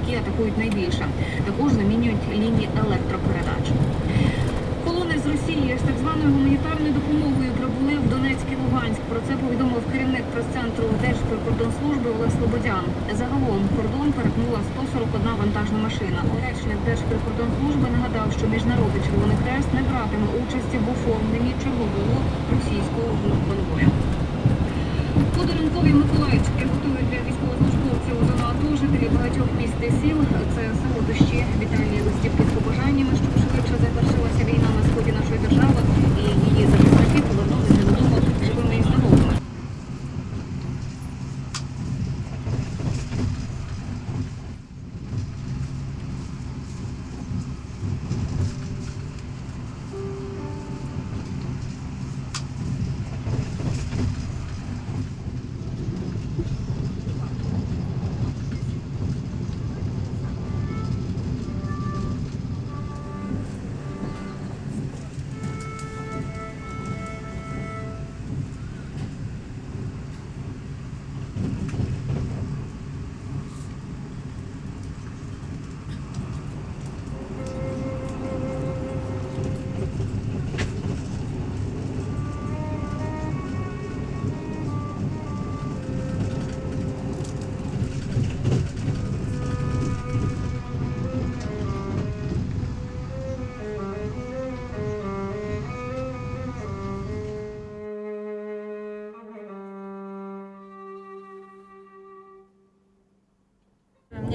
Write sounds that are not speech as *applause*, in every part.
які атакують найбільше. Також замінюють лінії електропередач. Колони з Росії з так званою гуманітарною допомогою прибули в Донецьк і Луганськ. Про це повідомив керівник прес-центру Держприкордонслужби Олег Слободян. Загалом кордон перетнула 141 вантажна машина. Речник Держприкордонслужби нагадав, що міжнародний Червоний Хрест не братиме участі в оформленні чергового російського конвою. Подарункові Миколаївські місті Сіл. Це солодощі вітальні.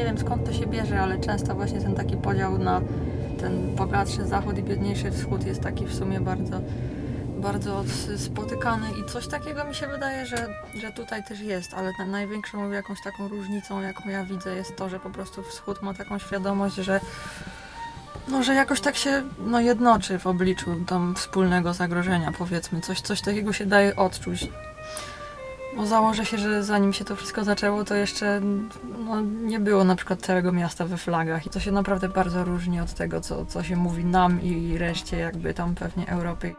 Nie wiem skąd to się bierze, ale często właśnie ten taki podział na ten bogatszy zachód i biedniejszy wschód jest taki w sumie bardzo, bardzo spotykany i coś takiego mi się wydaje, że, że tutaj też jest, ale na, największą jakąś taką różnicą, jaką ja widzę, jest to, że po prostu wschód ma taką świadomość, że no, że jakoś tak się no, jednoczy w obliczu tam wspólnego zagrożenia, powiedzmy. Coś, coś takiego się daje odczuć. Bo założę się, że zanim się to wszystko zaczęło, to jeszcze no, nie było na przykład całego miasta we flagach. I to się naprawdę bardzo różni od tego, co, co się mówi nam i reszcie jakby tam pewnie Europy.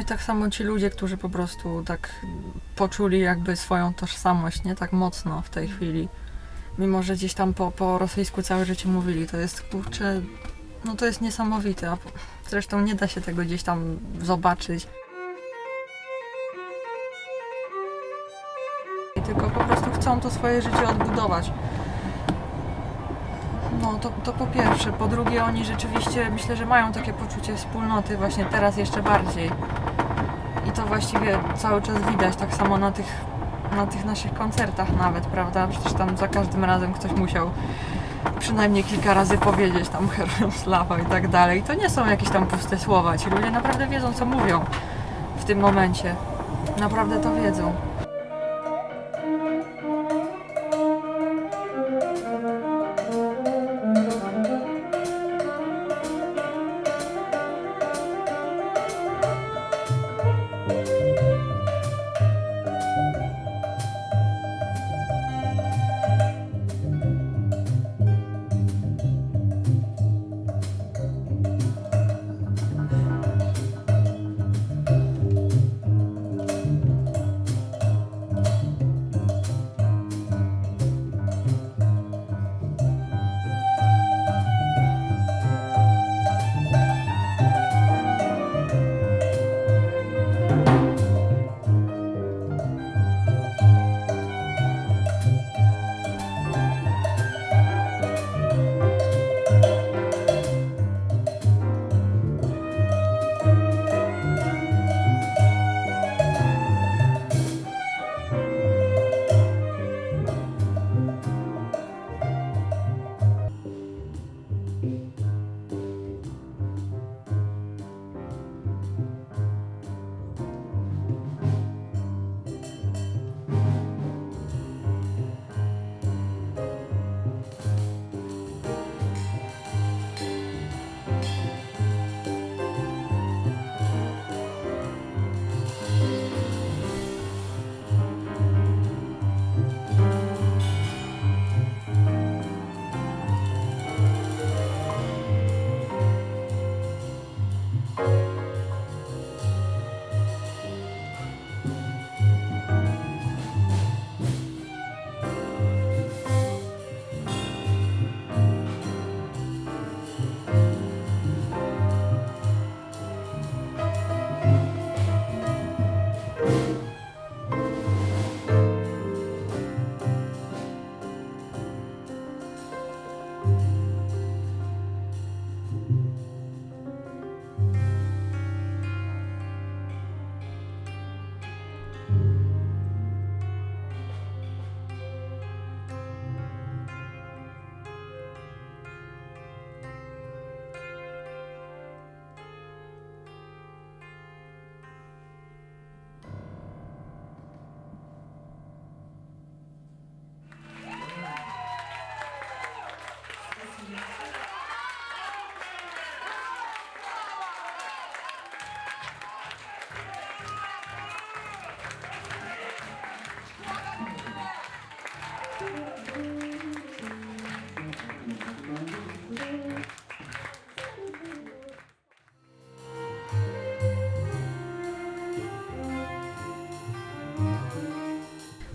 I tak samo ci ludzie, którzy po prostu tak poczuli jakby swoją tożsamość, nie? Tak mocno w tej chwili. Mimo, że gdzieś tam po, po rosyjsku całe życie mówili, to jest kurczę, no to jest niesamowite. A zresztą nie da się tego gdzieś tam zobaczyć. I tylko po prostu chcą to swoje życie odbudować. No to, to po pierwsze. Po drugie, oni rzeczywiście myślę, że mają takie poczucie wspólnoty właśnie teraz jeszcze bardziej. I to właściwie cały czas widać, tak samo na tych, na tych naszych koncertach nawet, prawda? Przecież tam za każdym razem ktoś musiał przynajmniej kilka razy powiedzieć tam *laughs* Herojem Slawa i tak dalej. To nie są jakieś tam puste słowa. Ci ludzie naprawdę wiedzą, co mówią w tym momencie. Naprawdę to wiedzą.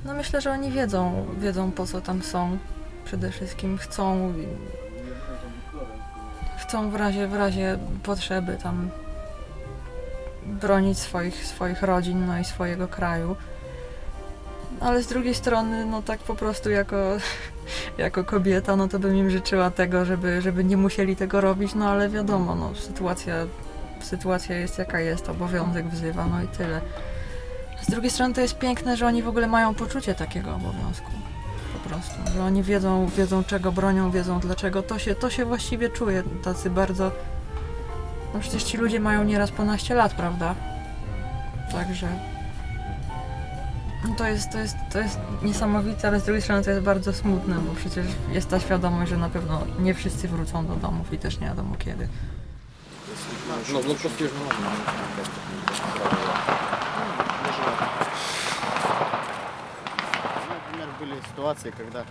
No myślę, że oni wiedzą, wiedzą po co tam są. Przede wszystkim chcą chcą w razie, w razie potrzeby tam bronić swoich, swoich rodzin, no i swojego kraju. Ale z drugiej strony, no tak po prostu jako, *laughs* jako kobieta, no to bym im życzyła tego, żeby, żeby nie musieli tego robić, no ale wiadomo, no sytuacja, sytuacja jest jaka jest, obowiązek wzywa, no i tyle. Z drugiej strony to jest piękne, że oni w ogóle mają poczucie takiego obowiązku. Po prostu, że oni wiedzą, wiedzą czego bronią, wiedzą dlaczego. To się, to się właściwie czuje, tacy bardzo... No przecież ci ludzie mają nieraz ponaście lat, prawda? Także... No to jest, to, jest, to jest niesamowite, ale z drugiej strony to jest bardzo smutne, bo przecież jest ta świadomość, że na pewno nie wszyscy wrócą do domów i też nie wiadomo kiedy. No, no przecież no. Были ситуации, когда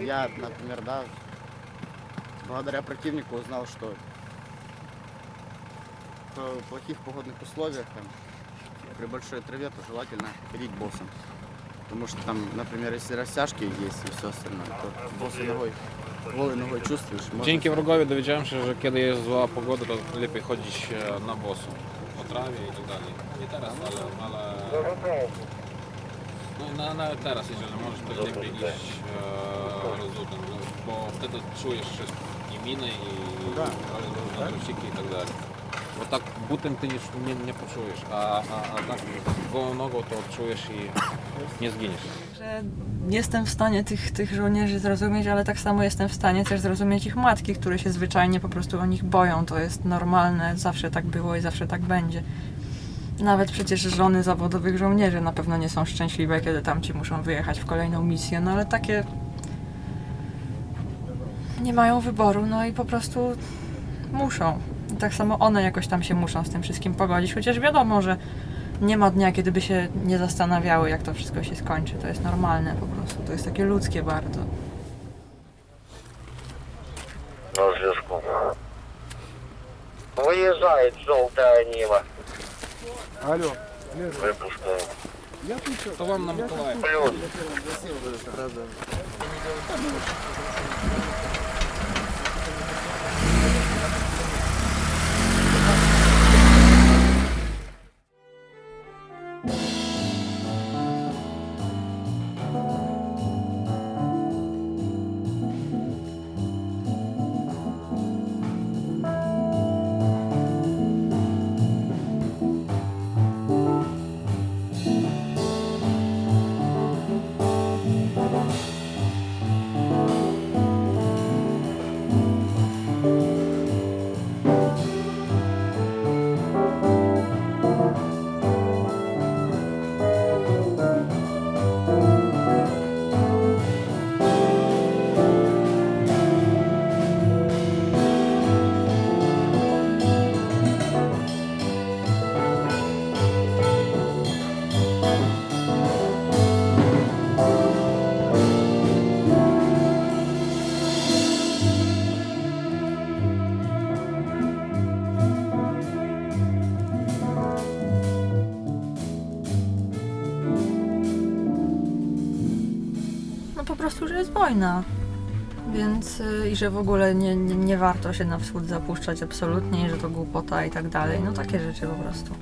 я, например, да, благодаря противнику узнал, что в плохих погодных условиях, там, при большой траве, то желательно ходить боссом. Потому что там, например, если растяжки есть и все остальное, то босой ногой, голой ногой чувствуешь. можно Dzięki wrogowi dowiedziałem się, że kiedy jest zła pogoda, to lepiej chodzić e, na bosu. Po trawie i tak dalej. Nie teraz, ale... ale... No na, nawet teraz, jeżeli możesz, to lepiej iść e, no, bo wtedy czujesz wszystko. I miny, i Tak. różne trusiki i tak dalej. Bo tak butem ty nie, nie, nie poczujesz, a, a, a tak gołą nogą to odczujesz i nie zginiesz. Że jestem w stanie tych, tych żołnierzy zrozumieć, ale tak samo jestem w stanie też zrozumieć ich matki, które się zwyczajnie po prostu o nich boją. To jest normalne, zawsze tak było i zawsze tak będzie. Nawet przecież żony zawodowych żołnierzy na pewno nie są szczęśliwe, kiedy tamci muszą wyjechać w kolejną misję, no ale takie nie mają wyboru, no i po prostu muszą. I tak samo one jakoś tam się muszą z tym wszystkim pogodzić, chociaż wiadomo, że nie ma dnia, kiedy by się nie zastanawiały, jak to wszystko się skończy. To jest normalne po prostu, to jest takie ludzkie bardzo. No, Zbyszku. Wyjeżdżaj, żółte anima. Алло. Випускаю. Я тут. То вам на Миколаїв. Правда. Wojna. Więc y, i że w ogóle nie, nie, nie warto się na wschód zapuszczać absolutnie, i że to głupota i tak dalej. No takie rzeczy po prostu.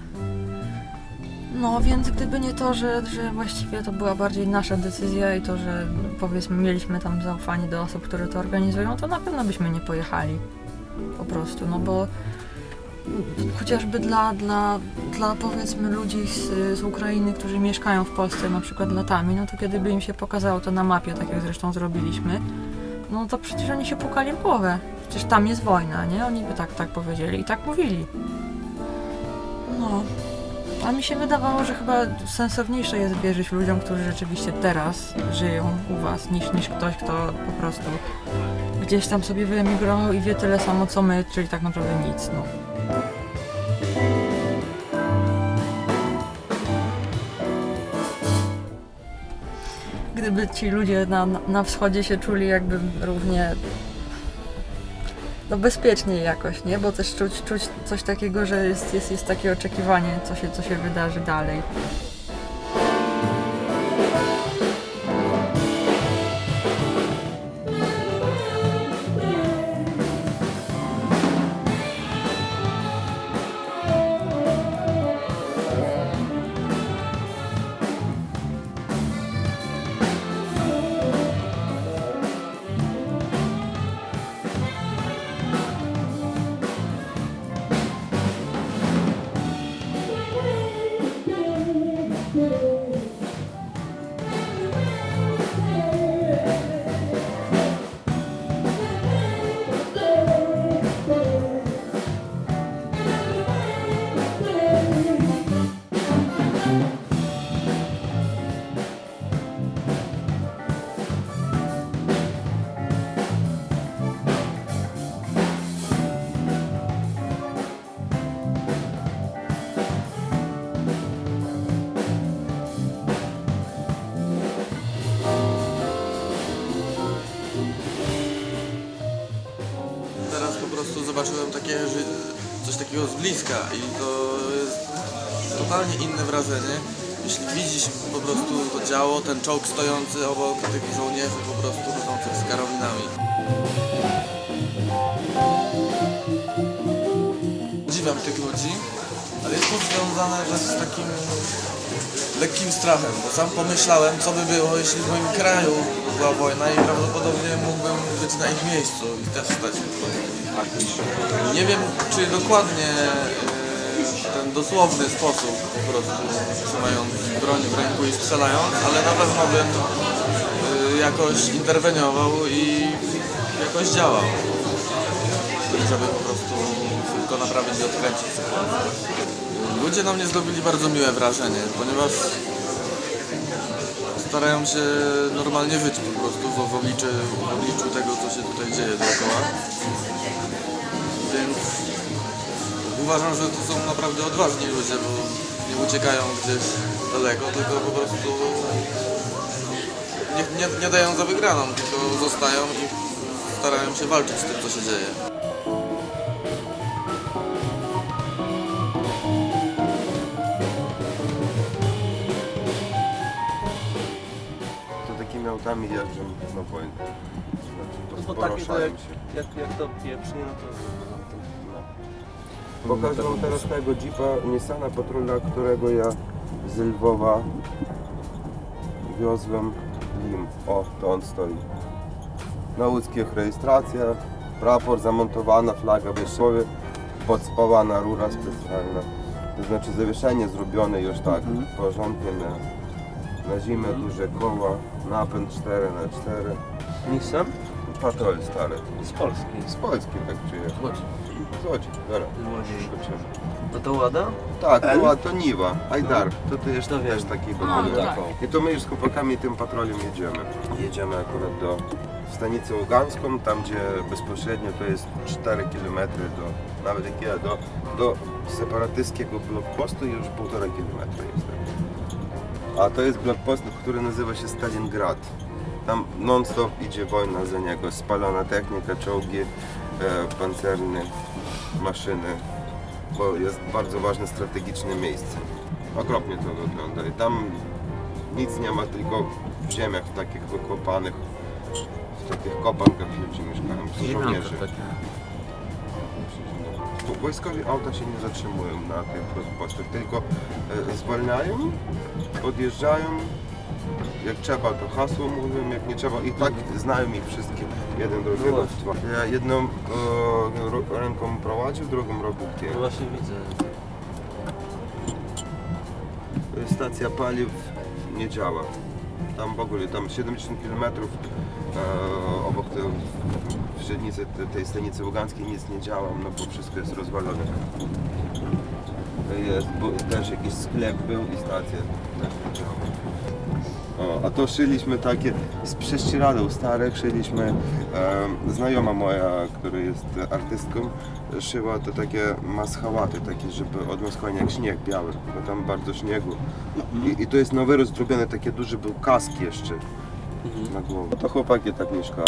No więc gdyby nie to, że, że właściwie to była bardziej nasza decyzja i to, że powiedzmy mieliśmy tam zaufanie do osób, które to organizują, to na pewno byśmy nie pojechali. Po prostu, no bo chociażby dla, dla, dla powiedzmy ludzi z, z Ukrainy, którzy mieszkają w Polsce na przykład latami, no to kiedy by im się pokazało to na mapie, tak jak zresztą zrobiliśmy, no to przecież oni się pukali w głowę. Przecież tam jest wojna, nie? Oni by tak, tak powiedzieli i tak mówili. No. A mi się wydawało, że chyba sensowniejsze jest wierzyć ludziom, którzy rzeczywiście teraz żyją u was, niż, niż ktoś, kto po prostu gdzieś tam sobie wyemigrował i wie tyle samo co my, czyli tak naprawdę nic, no. Gdyby ci ludzie na, na wschodzie się czuli jakby równie no bezpieczniej jakoś, nie? Bo też czuć, czuć coś takiego, że jest, jest, jest takie oczekiwanie, co się, co się wydarzy dalej. Zobaczyłem takie, coś takiego z bliska i to jest totalnie inne wrażenie. Jeśli widzisz po prostu to działo, ten czołg stojący obok tych żołnierzy po prostu chodzących z karabinami. Podziwiam tych ludzi, ale jest to związane z takim lekkim strachem, bo sam pomyślałem, co by było, jeśli w moim kraju była wojna i prawdopodobnie mógłbym być na ich miejscu i też stać się. Nie wiem, czy dokładnie e, ten dosłowny sposób po prostu trzymając broń w ręku i strzelając, ale na pewno bym e, jakoś interweniował i jakoś działał. Żeby po prostu tylko naprawić i odkręcić. Ludzie na mnie zrobili bardzo miłe wrażenie, ponieważ starają się normalnie żyć po prostu w, obliczu, w obliczu tego, co się tutaj dzieje dookoła. Więc uważam, że to są naprawdę odważni ludzie, bo nie uciekają gdzieś daleko, tylko po prostu nie, nie, nie dają za wygraną, tylko zostają i starają się walczyć z tym, co się dzieje. To takimi autami jeżdżą na wojnę. Znaczy, Bo po- takie to jak, się. jak, jak to pieprznie, no to... Pokażę wam teraz tego Jeepa Nissana Patrula, którego ja z Lwowa wiozłem nim. O, to on stoi. Na łódzkich rejestracja, prapor, zamontowana flaga w Rzeszowie, podspawana rura specjalna. To znaczy zawieszenie zrobione już tak porządnie na, na zimę, duże koła, napęd 4 na 4 Nissan Patrol stary. z Polski. Z Polski tak przyjechał. Z Łodzi, dobra. Złodziej. Skoczymy. No to Łada? Tak, była to Niwa, Ajdar, to też, To wiem. też taki A, był. tak. I to my już z chłopakami tym patrolem jedziemy. Jedziemy akurat do stanicy Ługańską, tam gdzie bezpośrednio to jest 4 km do, nawet jak ja, do, do separatystskiego blokpostu już 1,5 km jest. A to jest blokpost, który nazywa się Stalingrad. Tam non-stop idzie wojna za niego, spalona technika, czołgi e, pancerne, maszyny, bo jest bardzo ważne strategiczne miejsce. Okropnie to wygląda i tam nic nie ma, tylko w ziemiach takich wykopanych, w takich kopankach ludzi mieszkają, to żołnierze. Bo Wojskowi auta się nie zatrzymują na tych blokpostach, tylko e, zwalniają, odjeżdżają, jak trzeba to hasło mówią, jak nie trzeba i tak znają ich wszystkie, jeden drugiego. dwa. Ja jedną e, ro- ręką prowadził, drugą robił No właśnie widzę. Stacja paliw nie działa. Tam w ogóle, tam 70 km e, obok tej, w średnicy te- tej stanicy Ługańskiej nic nie działa, no bo wszystko jest rozwalone. Jest, bo też jakiś sklep był i stacja też nie działa. O, a to szyliśmy takie z prześcieradł starych, szyliśmy e, znajoma moja, która jest artystką, szyła to takie maschałaty, takie, żeby od maskowania jak śnieg biały, bo tam bardzo śniegu. I, I to jest na wyrost zrobione, takie duże był kask jeszcze na głowę. To chłopaki tak mieszkają.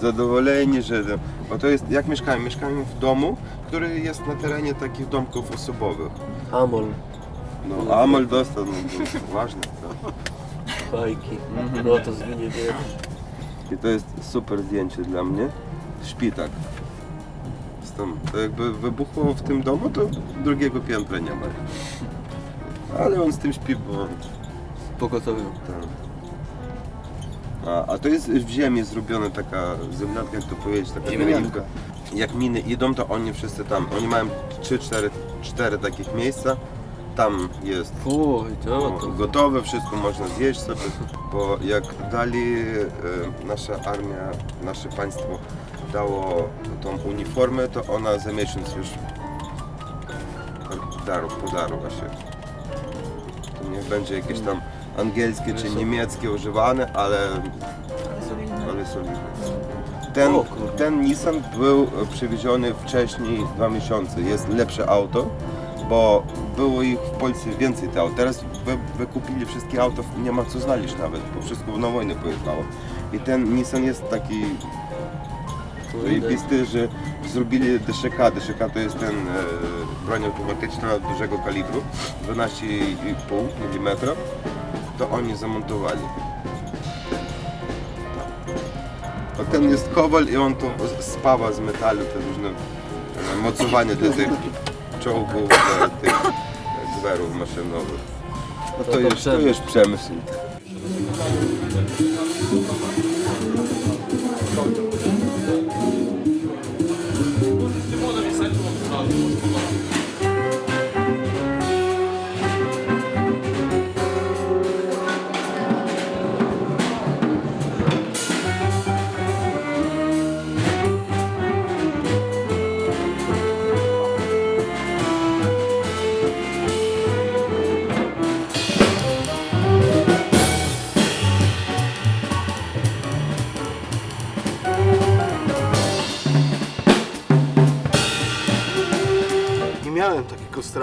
Zadowoleni, że... Bo to jest, jak mieszkają? Mieszkają w domu, który jest na terenie takich domków osobowych. Amol, No, Amal dostał, no, to ważne. To. Fajki. No to zginie wiesz. I to jest super zdjęcie dla mnie. Szpitak. Stąd, to jakby wybuchło w tym domu, to drugiego piętra nie ma. Ale on z tym śpi, bo... Pogotowiu. Tak. A, a to jest w ziemi zrobiona taka zemlянka, jak to powiedzieć, taka graniczka. Jak miny idą, to oni wszyscy tam. Oni mają 3-4 cztery takich miejsca. Tam jest to no, to. gotowe, wszystko można zjeść sobie, bo jak dali e, nasza armia, nasze państwo dało tą uniformę, to ona za miesiąc już daru, podaru właśnie. To niech będzie jakieś tam angielskie czy niemieckie używane, ale, ale solidne. Ten, O kurde. ten Nissan był przywieziony wcześniej dwa miesiące. Jest lepsze auto, bo było ich w Polsce więcej aut. Teraz wy, wykupili wszystkie auto, nie ma co znaleźć nawet, bo wszystko na wojnę pojechało. I ten Nissan jest taki zajebisty, że zrobili DSK. DSK to jest ten e, broń automatyczna dużego kalibru, 12,5 mm. To oni zamontowali. A ten jest kowal i on to spawa z metalu, te różne e, mocowanie dla tych *laughs* czołgów, dla tych e, gwerów maszynowych. No to, już, to już przemysł.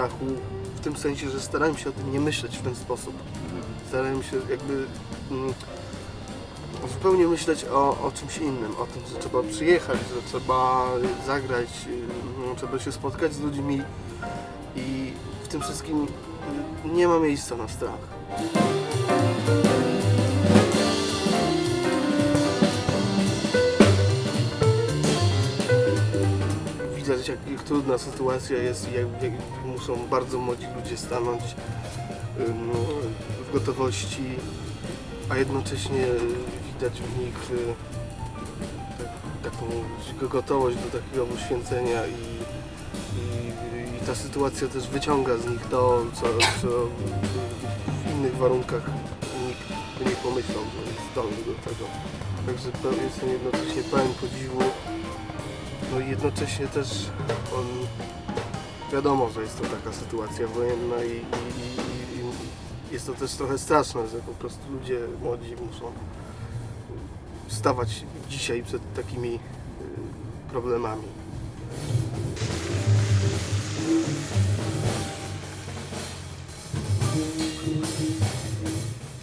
Strachu w tym sensie, że starałem się o tym nie myśleć w ten sposób. Starałem się jakby mm, zupełnie myśleć o, o czymś innym, o tym, że trzeba przyjechać, że trzeba zagrać, y, trzeba się spotkać z ludźmi i w tym wszystkim nie ma miejsca na strach. Widać, jak, trudna sytuacja jest i jak, jak muszą bardzo młodzi ludzie stanąć w gotowości, a jednocześnie widać w nich y, tak, taką gotowość do takiego poświęcenia i, i, i ta sytuacja też wyciąga z nich to, co, co w innych warunkach nikt by nie pomyślał, że jest zdolny do tego. Także jestem jednocześnie pełen podziwu no i jednocześnie też on wiadomo, że jest to taka sytuacja wojenna i, i, i, i jest to też trochę straszne, że po prostu ludzie młodzi muszą stawać dzisiaj przed takimi y, problemami.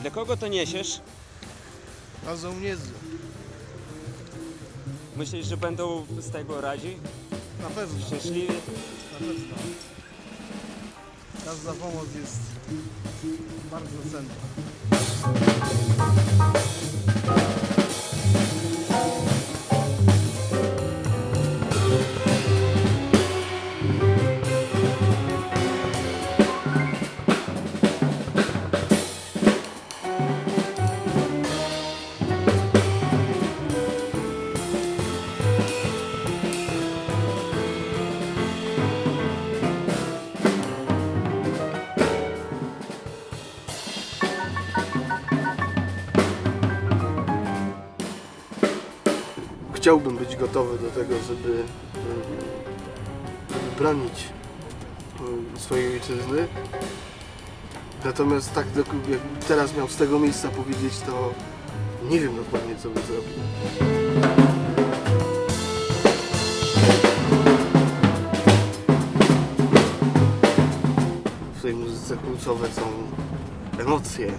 Dla kogo to niesiesz? A żołnierzy Myślisz, że będą z tego radzi? na pewno, Szczęśliwi? na pewno. Każda pomoc jest bardzo cenna. Chciałbym być gotowy do tego, żeby ym, bronić ym, swojej ojczyzny. Natomiast tak, jakbym teraz miał z tego miejsca powiedzieć, to nie wiem dokładnie, co bym zrobił. W tej muzyce kluczowe są emocje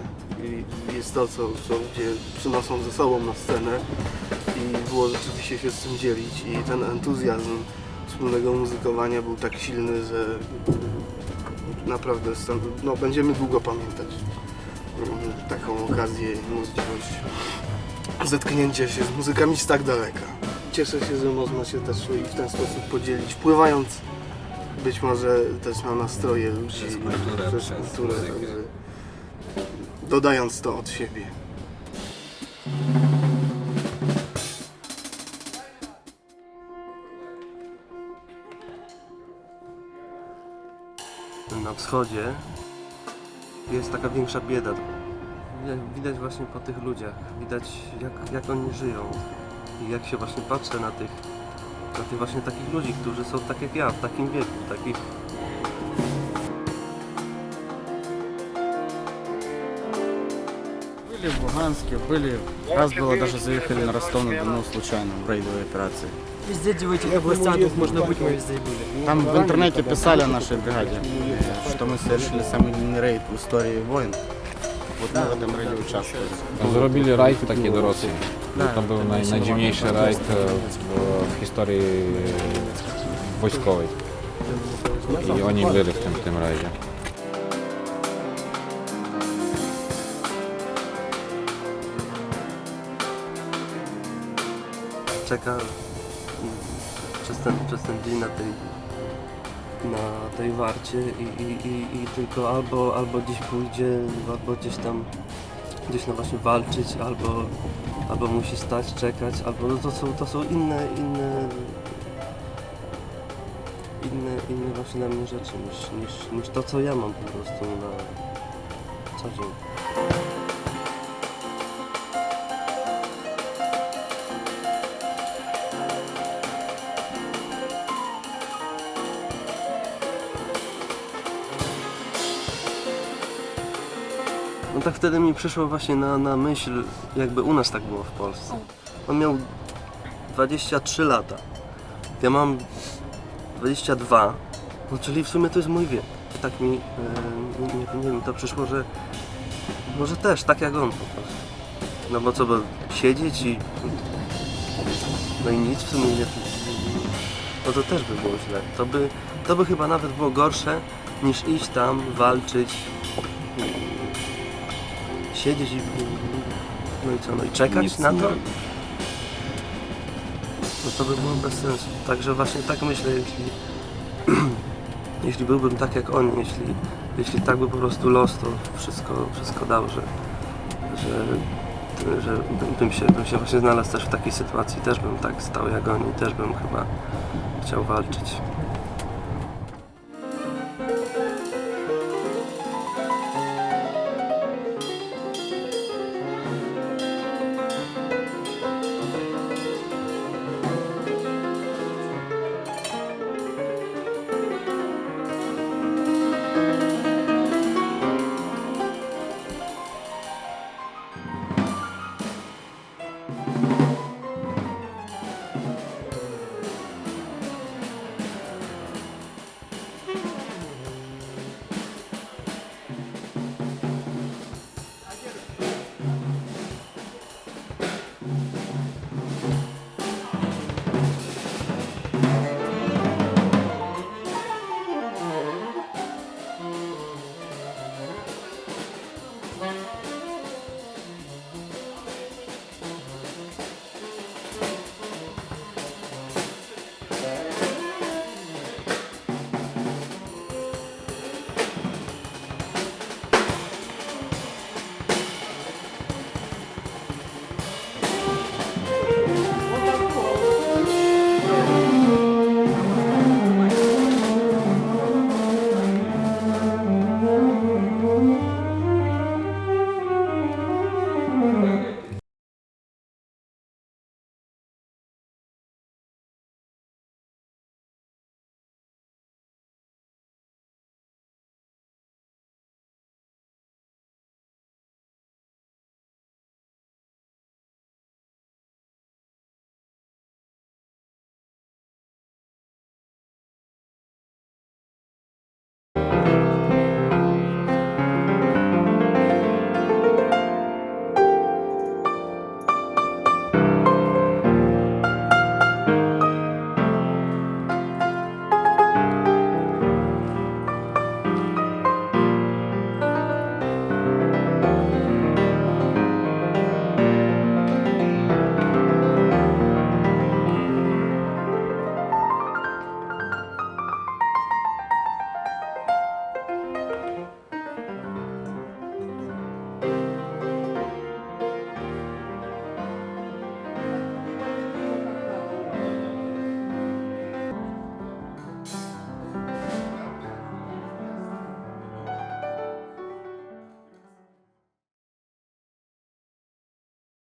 i jest to, co, co ludzie przynoszą ze sobą na scenę i było rzeczywiście się z tym dzielić i ten entuzjazm wspólnego muzykowania był tak silny, że naprawdę no, będziemy długo pamiętać mm, taką okazję i możliwość zetknięcia się z muzykami z tak daleka. Cieszę się, że można się też w ten sposób podzielić, wpływając być może też na nastroje ludzi Przez kulturę, przez kulturę, dodając to od siebie. Na wschodzie jest taka większa bieda. Jak Widać właśnie po tych ludziach, widać jak, jak oni żyją. I jak się właśnie patrzę na tych, na tych właśnie takich ludzi, którzy są tak jak ja, w takim wieku, takich Были в Луганске, были... Раз было даже заехали на Ростов-на-Дону случайно в рейдовой операции. Везде, где в этих областях тут можно быть, мы везде были. Там в интернете писали о нашей бригаде, э, что мы совершили самый длинный рейд в истории войн. Вот мы в этом рейде участвовали. Zrobili rajd taki do Rosji. To był naj, najdziwniejszy rajd e, w, w historii wojskowej. I oni byli w tym, w tym rajdzie. czeka mm, Przez ten, przez ten dzień na tej, na tej warcie i, i, i, i tylko albo, albo gdzieś pójdzie, albo gdzieś tam gdzieś no właśnie walczyć, albo, albo musi stać, czekać, albo no to są, to są inne, inne inne, inne właśnie dla mnie rzeczy niż, niż, niż to co ja mam po prostu na co dzień. Wtedy mi przyszło właśnie na, na myśl, jakby u nas tak było w Polsce. On miał 23 lata. Ja mam 22, no czyli w sumie to jest mój wiek. Tak mi, e, nie, nie, wiem, to przyszło, że może też tak jak on po prostu. No bo co, bo siedzieć i no i nic w sumie nie, no to też by było źle. To by, to by chyba nawet było gorsze niż iść tam, walczyć, siedzieć i no i co, no i czekać Nic na nie to? No to by było bez sensu. Także właśnie tak myślę, jeśli, *clears throat* jeśli byłbym tak jak oni, jeśli, jeśli tak by po prostu los to wszystko, wszystko dał, że, że, że bym się, bym się właśnie znalazł też w takiej sytuacji, też bym tak stał jak oni, też bym chyba chciał walczyć.